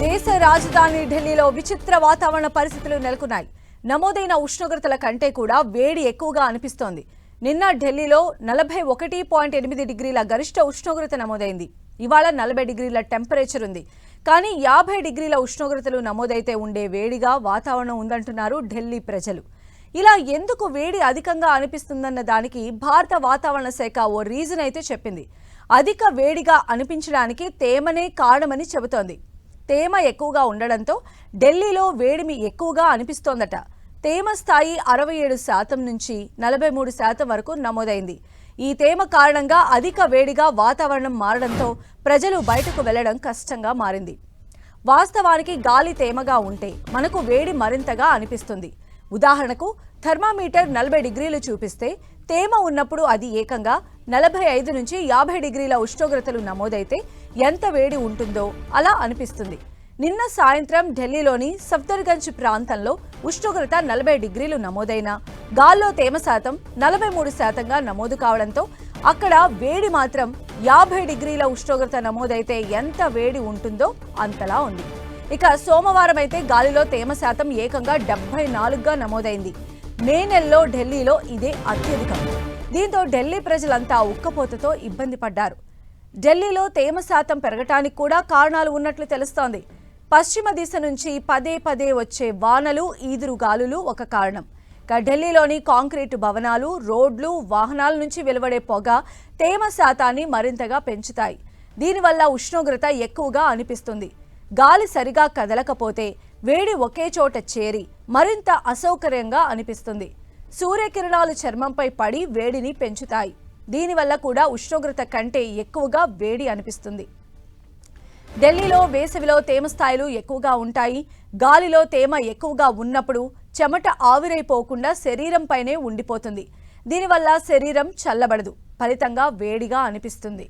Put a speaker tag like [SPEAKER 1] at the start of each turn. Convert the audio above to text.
[SPEAKER 1] దేశ రాజధాని ఢిల్లీలో విచిత్ర వాతావరణ పరిస్థితులు నెలకొన్నాయి. నమోదైన ఉష్ణోగ్రతల కంటే కూడా వేడి ఎక్కువగా అనిపిస్తోంది. నిన్న ఢిల్లీలో నలభై ఒకటి పాయింట్ ఎనిమిది డిగ్రీల గరిష్ట ఉష్ణోగ్రత నమోదైంది. ఇవాళ నలభై డిగ్రీల టెంపరేచర్ ఉంది. కానీ యాభై డిగ్రీల ఉష్ణోగ్రతలు నమోదైతే ఉండే వేడిగా వాతావరణం ఉందంటున్నారు ఢిల్లీ ప్రజలు. ఇలా ఎందుకు వేడి అధికంగా అనిపిస్తుందన్న దానికి భారత వాతావరణ శాఖ ఓ రీజన్ అయితే చెప్పింది. అధిక వేడిగా అనిపించడానికి తేమనే కారణమని చెబుతోంది. తేమ ఎక్కువగా ఉండడంతో ఢిల్లీలో వేడిమి ఎక్కువగా అనిపిస్తోందట. తేమ స్థాయి అరవై ఏడు శాతం నుంచి నలభై మూడు శాతం వరకు నమోదైంది. ఈ తేమ కారణంగా అధిక వేడిగా వాతావరణం మారడంతో ప్రజలు బయటకు వెళ్ళడం కష్టంగా మారింది. వాస్తవానికి గాలి తేమగా ఉంటే మనకు వేడి మరింతగా అనిపిస్తుంది. ఉదాహరణకు థర్మామీటర్ నలభై డిగ్రీలు చూపిస్తే తేమ ఉన్నప్పుడు అది ఏకంగా నలభై ఐదు నుంచి యాభై డిగ్రీల ఉష్ణోగ్రతలు నమోదైతే ఎంత వేడి ఉంటుందో అలా అనిపిస్తుంది. నిన్న సాయంత్రం ఢిల్లీలోని సఫ్దర్గంజ్ ప్రాంతంలో ఉష్ణోగ్రత నలభై డిగ్రీలు నమోదైన గాల్లో తేమ శాతం నలభై మూడు శాతంగా నమోదు కావడంతో అక్కడ వేడి మాత్రం యాభై డిగ్రీల ఉష్ణోగ్రత నమోదైతే ఎంత వేడి ఉంటుందో అంతలా ఉంది. ఇక సోమవారం అయితే గాలిలో తేమ శాతం ఏకంగా డెబ్బై నాలుగుగా నమోదైంది. మే నెలలో ఢిల్లీలో ఇదే అత్యధికం. దీంతో ఢిల్లీ ప్రజలంతా ఉక్కపోతతో ఇబ్బంది పడ్డారు. ఢిల్లీలో తేమ శాతం పెరగటానికి కూడా కారణాలు ఉన్నట్లు తెలుస్తోంది. పశ్చిమ దిశ నుంచి పదే పదే వచ్చే వానలు ఈదురు గాలులు ఒక కారణం. ఇక ఢిల్లీలోని కాంక్రీటు భవనాలు రోడ్లు వాహనాల నుంచి వెలువడే పొగ తేమ శాతాన్ని మరింతగా పెంచుతాయి. దీనివల్ల ఉష్ణోగ్రత ఎక్కువగా అనిపిస్తుంది. గాలి సరిగా కదలకపోతే వేడి ఒకే చోట చేరి మరింత అసౌకర్యంగా అనిపిస్తుంది. సూర్యకిరణాలు చర్మంపై పడి వేడిని పెంచుతాయి. దీనివల్ల కూడా ఉష్ణోగ్రత కంటే ఎక్కువగా వేడి అనిపిస్తుంది. ఢిల్లీలో వేసవిలో తేమ స్థాయిలు ఎక్కువగా ఉంటాయి. గాలిలో తేమ ఎక్కువగా ఉన్నప్పుడు చెమట ఆవిరైపోకుండా శరీరంపైనే ఉండిపోతుంది. దీనివల్ల శరీరం చల్లబడదు. ఫలితంగా వేడిగా అనిపిస్తుంది.